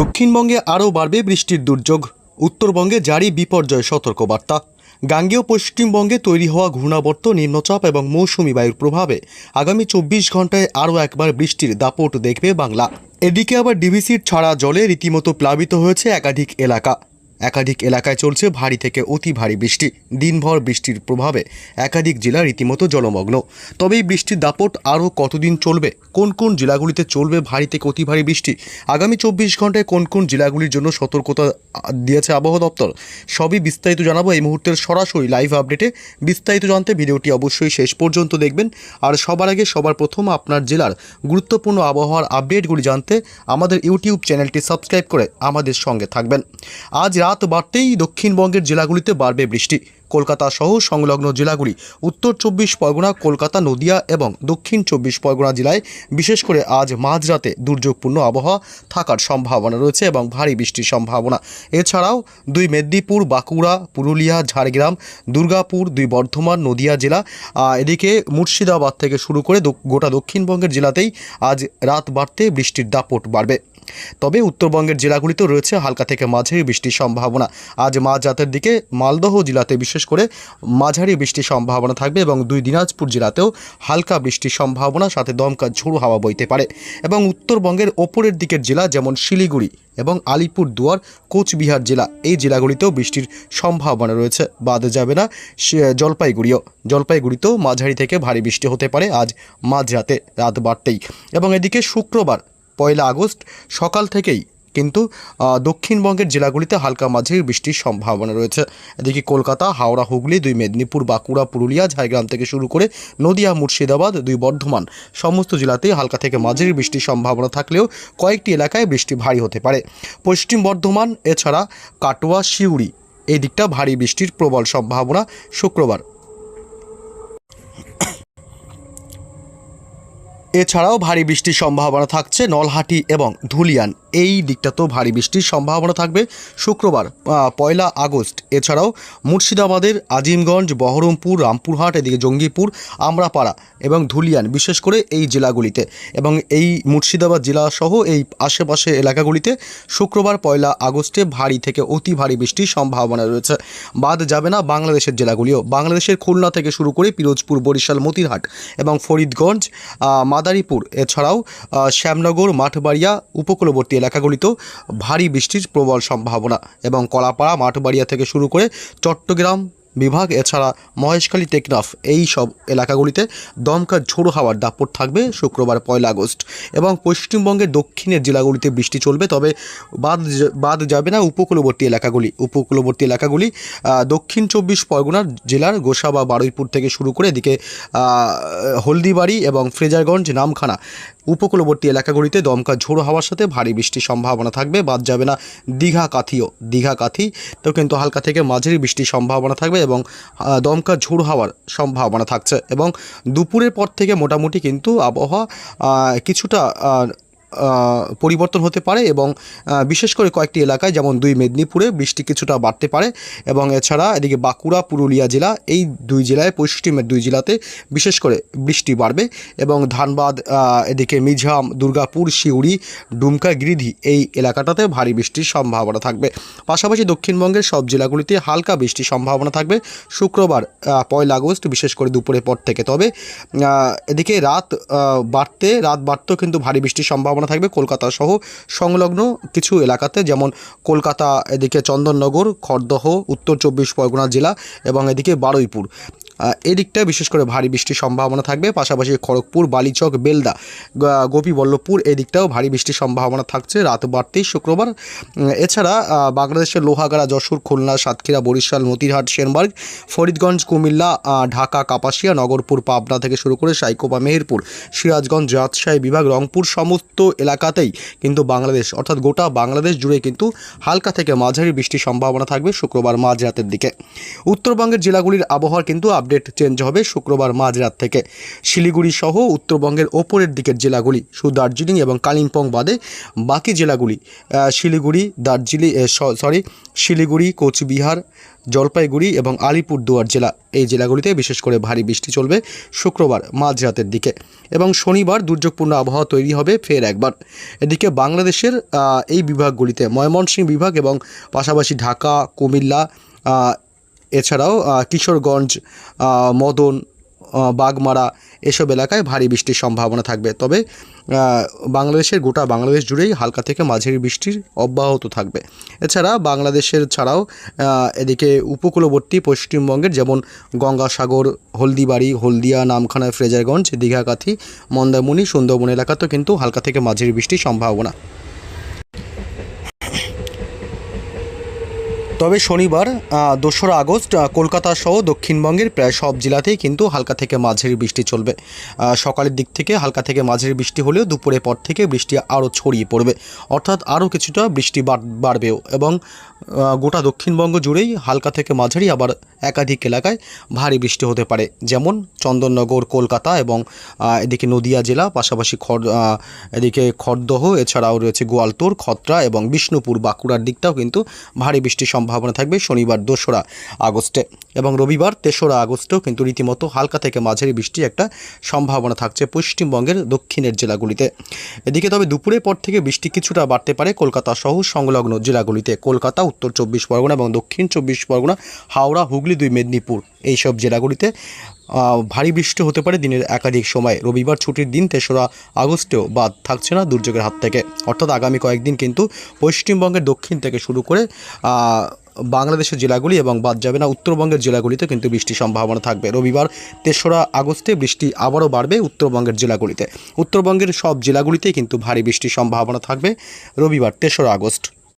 দক্ষিণবঙ্গে আরও বাড়বে বৃষ্টির দুর্যোগ। উত্তরবঙ্গে জারি বিপর্যয় সতর্কবার্তা। গাঙ্গেয় পশ্চিমবঙ্গে তৈরি হওয়া ঘূর্ণাবর্ত, নিম্নচাপ এবং মৌসুমি বায়ুর প্রভাবে আগামী চব্বিশ ঘন্টায় আরও একবার বৃষ্টির দাপট দেখবে বাংলা। এদিকে আবার ডিভিসির ছাড়া জলে রীতিমতো প্লাবিত হয়েছে একাধিক এলাকা। একাধিক এলাকায় চলছে ভারী থেকে অতি ভারী বৃষ্টি। দিনভর বৃষ্টির প্রভাবে একাধিক জেলা রীতিমতো জলমগ্ন। তবে এই বৃষ্টির দাপট আরও কতদিন চলবে? কোন কোন জেলাগুলিতে চলবে ভারী থেকে অতি ভারী বৃষ্টি? আগামী চব্বিশ ঘন্টায় কোন কোন জেলাগুলির জন্য সতর্কতা দিয়েছে আবহাওয়া দপ্তর? সবই বিস্তারিত জানাব এই মুহূর্তের সরাসরি লাইভ আপডেটে। বিস্তারিত জানতে ভিডিওটি অবশ্যই শেষ পর্যন্ত দেখবেন। আর সবার আগে সবার প্রথম আপনার জেলার গুরুত্বপূর্ণ আবহাওয়ার আপডেটগুলি জানতে আমাদের ইউটিউব চ্যানেলটি সাবস্ক্রাইব করে আমাদের সঙ্গে থাকবেন। আজ রাত বাড়তেই দক্ষিণবঙ্গের জেলাগুলিতে বাড়বে বৃষ্টি। কলকাতা সহ সংলগ্ন জেলাগুলি উত্তর চব্বিশ পরগনা, কলকাতা, নদিয়া এবং দক্ষিণ চব্বিশ পরগনা জেলায়। বিশেষ করে আজ মাঝরাতে দুর্যোগপূর্ণ আবহাওয়া থাকার সম্ভাবনা রয়েছে এবং ভারী বৃষ্টির সম্ভাবনা। এছাড়াও দুই মেদিনীপুর, বাঁকুড়া, পুরুলিয়া, ঝাড়গ্রাম, দুর্গাপুর, দুই বর্ধমান, নদিয়া জেলা। এদিকে মুর্শিদাবাদ থেকে শুরু করে গোটা দক্ষিণবঙ্গের জেলাতেই আজ রাত বাড়তে বৃষ্টির দাপট বাড়বে। তবে উত্তরবঙ্গের জেলাগুলিতে রয়েছে হালকা থেকে মাঝারি বৃষ্টির সম্ভাবনা। আজ মাঝরাতের দিকে মালদহ জেলাতে বিশেষ করে মাঝারি বৃষ্টির সম্ভাবনা থাকবে এবং দুই দিনাজপুর জেলাতেও হালকা বৃষ্টির সম্ভাবনা, সাথে দমকা ঝোড়ো হাওয়া বইতে পারে। এবং উত্তরবঙ্গের ওপরের দিকের জেলা যেমন শিলিগুড়ি এবং আলিপুর দুয়ার কোচবিহার জেলা, এই জেলাগুলিতেও বৃষ্টির সম্ভাবনা রয়েছে। বাদ যাবে না জলপাইগুড়িও। জলপাইগুড়িতেও মাঝারি থেকে ভারী বৃষ্টি হতে পারে আজ মাঝরাতে, রাত বাড়তেই। এবং এদিকে শুক্রবার, পয়লা আগস্ট, সকাল থেকেই কিন্তু দক্ষিণবঙ্গের জেলাগুলিতে হালকা মাঝারি বৃষ্টির সম্ভাবনা রয়েছে। এদিকে কলকাতা, হাওড়া, হুগলি, দুই মেদিনীপুর, বাঁকুড়া, পুরুলিয়া, ঝাড়গ্রাম থেকে শুরু করে নদিয়া, মুর্শিদাবাদ, দুই বর্ধমান সমস্ত জেলাতেই হালকা থেকে মাঝারি বৃষ্টির সম্ভাবনা থাকলেও কয়েকটি এলাকায় বৃষ্টি ভারী হতে পারে। পশ্চিম বর্ধমান, এছাড়া কাটোয়া শিউড়ি এই দিকটা ভারী বৃষ্টির প্রবল সম্ভাবনা শুক্রবার। এছাড়াও ভারী বৃষ্টির সম্ভাবনা থাকছে নলহাটি এবং ধুলিয়ান। এই দিকটাতেও ভারী বৃষ্টির সম্ভাবনা থাকবে শুক্রবার পয়লা আগস্ট। এছাড়াও মুর্শিদাবাদের আজিমগঞ্জ বহরমপুর রামপুরহাট এদিকে জঙ্গিপুর আমরাপাড়া এবং ধুলিয়ান বিশেষ করে এই জেলাগুলিতে। এবং এই মুর্শিদাবাদ জেলা সহ এই আশেপাশে এলাকাগুলিতে শুক্রবার পয়লা আগস্টে ভারী থেকে অতি ভারী বৃষ্টির সম্ভাবনা রয়েছে। বাদ যাবে না বাংলাদেশের জেলাগুলিও। বাংলাদেশের খুলনা থেকে শুরু করে পিরোজপুর বরিশাল মতিরহাট এবং ফরিদগঞ্জ আহ, মাদারীপুর। এছাড়াও শ্যামনগর, মাঠবাড়িয়া উপকূলবর্তী এলাকাগুলিতেও ভারী বৃষ্টির প্রবল সম্ভাবনা এবং কলাপাড়া, মাঠবাড়িয়া থেকে শুরু করে চট্টগ্রাম বিভাগ, এছাড়া মহেশখালী টেকনাফ, এই সব এলাকাগুলিতে দমকা ঝোড়ো হাওয়ার দাপট থাকবে শুক্রবার পয়লা আগস্ট এবং পশ্চিমবঙ্গের দক্ষিণের জেলাগুলিতে বৃষ্টি চলবে, তবে বাদ বাদ যাবে না উপকূলবর্তী এলাকাগুলি। উপকূলবর্তী এলাকাগুলি দক্ষিণ চব্বিশ পরগনা জেলার গোসা বা বারুইপুর থেকে শুরু করে এদিকে হলদিবাড়ি এবং ফ্রেজারগঞ্জ, নামখানা উপকূলবর্তী এলাকাগুলিতে দমকা ঝোড়ো হওয়ার সাথে ভারী বৃষ্টির সম্ভাবনা থাকবে, বাদ যাবে না দীঘা কাথিও। দীঘা কাথি তো কিন্তু হালকা থেকে মাঝারি বৃষ্টির সম্ভাবনা থাকবে এবং দমকা ঝোড়ো হওয়ার সম্ভাবনা থাকছে এবং দুপুরের পর থেকে মোটামুটি কিন্তু আবহাওয়া কিছুটা পরিবর্তন হতে পারে এবং বিশেষ করে কয়েকটি এলাকায়, যেমন দুই মেদিনীপুরে বৃষ্টি কিছুটা বাড়তে পারে এবং এছাড়া এদিকে বাঁকুড়া, পুরুলিয়া জেলা, এই দুই জেলায়, পশ্চিমের দুই জেলাতে বিশেষ করে বৃষ্টি বাড়বে এবং ধানবাদ এদিকে মিঝাম দুর্গাপুর শিউড়ি ডুমকা, গিরিধি এই এলাকাটাতে ভারী বৃষ্টির সম্ভাবনা থাকবে। পাশাপাশি দক্ষিণবঙ্গের সব জেলাগুলিতে হালকা বৃষ্টির সম্ভাবনা থাকবে শুক্রবার পয়লা আগস্ট, বিশেষ করে দুপুরের পর থেকে। তবে এদিকে রাত বাড়তে, রাত বাড়তেও কিন্তু ভারী বৃষ্টির সম্ভাবনা থাকবে কলকাতা সহ সংলগ্ন কিছু এলাকাতে, যেমন কলকাতা, এদিকে চন্দননগর খড়দহ উত্তর চব্বিশ পরগনা জেলা এবং এদিকে বারুইপুর। আহ, এদিকটায় বিশেষ করে ভারী বৃষ্টির সম্ভাবনা থাকবে। পাশাপাশি খড়গপুর বালিচক বেলদা গোপীবল্লভপুর এদিকটাও ভারী বৃষ্টির সম্ভাবনা থাকছে রাত বাড়তেই শুক্রবার। এছাড়া বাংলাদেশের লোহাগাড়া যশোর খুলনা সাতক্ষীরা বরিশাল মতিরহাট সেনবার্গ ফরিদগঞ্জ কুমিল্লা ঢাকা কাপাসিয়া নগরপুর পাবনা থেকে শুরু করে সাইকোপা মেহেরপুর সিরাজগঞ্জ রাজশাহী বিভাগ রংপুর সমস্ত এলাকাতেই কিন্তু বাংলাদেশ অর্থাৎ গোটা বাংলাদেশ জুড়ে কিন্তু হালকা থেকে মাঝারি বৃষ্টির সম্ভাবনা থাকবে শুক্রবার মাঝরাতের দিকে। উত্তরবঙ্গের জেলাগুলির আবহাওয়ার কিন্তু আপডেট চেঞ্জ হবে শুক্রবার মাঝরাত থেকে। শিলিগুড়ি সহ উত্তরবঙ্গের ওপরের দিকের জেলাগুলি, শুধু দার্জিলিং এবং কালিম্পং বাদে বাকি জেলাগুলি শিলিগুড়ি, দার্জিলিং সরি শিলিগুড়ি, কোচবিহার, জলপাইগুড়ি এবং আলিপুরদুয়ার জেলা, এই জেলাগুলিতে বিশেষ করে ভারী বৃষ্টি চলবে শুক্রবার মাঝরাতের দিকে। এবং শনিবার দুর্যোগপূর্ণ আবহাওয়া তৈরি হবে ফের একবার। এদিকে বাংলাদেশের এই বিভাগগুলিতে ময়মনসিংহ বিভাগ এবং পাশাপাশি ঢাকা, কুমিল্লা এছাড়াও কিশোরগঞ্জ মদন বাগমারা এসব এলাকায় ভারী বৃষ্টির সম্ভাবনা থাকবে। তবে বাংলাদেশের গোটা বাংলাদেশ জুড়েই হালকা থেকে মাঝারি বৃষ্টির অব্যাহত থাকবে। এছাড়া বাংলাদেশের ছাড়াও এদিকে উপকূলবর্তী পশ্চিমবঙ্গের যেমন গঙ্গাসাগর, হলদিবাড়ি, হলদিয়া, নামখানা, ফ্রেজারগঞ্জ দীঘাকাথি মন্দারমণি, সুন্দরবন এলাকাতেও কিন্তু হালকা থেকে মাঝারি বৃষ্টির সম্ভাবনা। তবে শনিবার দোসরা আগস্ট কলকাতা সহ দক্ষিণবঙ্গের প্রায় সব জেলাতেই কিন্তু হালকা থেকে মাঝারি বৃষ্টি চলবে। সকালের দিক থেকে হালকা থেকে মাঝারি বৃষ্টি হলেও দুপুরের পর থেকে বৃষ্টি আরও ছড়িয়ে পড়বে। অর্থাৎ আরও কিছুটা বৃষ্টি বাড়- বাড়বেও এবং গোটা দক্ষিণবঙ্গ জুড়েই হালকা থেকে মাঝারি আবার একাধিক এলাকায় ভারী বৃষ্টি হতে পারে। যেমন চন্দননগর, কলকাতা এবং এদিকে নদিয়া জেলা, পাশাপাশি খড় এদিকে খড়দহ এছাড়াও রয়েছে গোয়ালতোর, খত্রা এবং বিষ্ণুপুর, বাঁকুড়ার দিকটাও কিন্তু ভারী বৃষ্টি বৃষ্টির সম্ভাবনা থাকবে শনিবার দোসরা আগস্টে এবং রবিবার তেসরা আগস্টেও কিন্তু রীতিমতো হালকা থেকে মাঝারি বৃষ্টি একটা সম্ভাবনা থাকছে পশ্চিমবঙ্গের দক্ষিণের জেলাগুলিতে। এদিকে তবে দুপুরের পর থেকে বৃষ্টি কিছুটা বাড়তে পারে কলকাতা সহ সংলগ্ন জেলাগুলিতে। কলকাতা, উত্তর চব্বিশ পরগনা এবং দক্ষিণ চব্বিশ পরগনা, হাওড়া, হুগলি, দুই মেদিনীপুর এইসব জেলাগুলিতে ভারী বৃষ্টি হতে পারে দিনের একাধিক সময়। রবিবার ছুটির দিন তেসরা আগস্টেও বাদ থাকছে না দুর্যোগের হাত থেকে। অর্থাৎ আগামী কয়েকদিন কিন্তু পশ্চিমবঙ্গের দক্ষিণ থেকে শুরু করে বাংলাদেশের জেলাগুলি এবং বাদ যাবে না উত্তরবঙ্গের জেলাগুলিতে কিন্তু বৃষ্টির সম্ভাবনা থাকবে। রবিবার তেসরা আগস্টে বৃষ্টি আবারও বাড়বে উত্তরবঙ্গের জেলাগুলিতে। উত্তরবঙ্গের সব জেলাগুলিতেই কিন্তু ভারী বৃষ্টির সম্ভাবনা থাকবে। রবিবার তেসরা আগস্ট।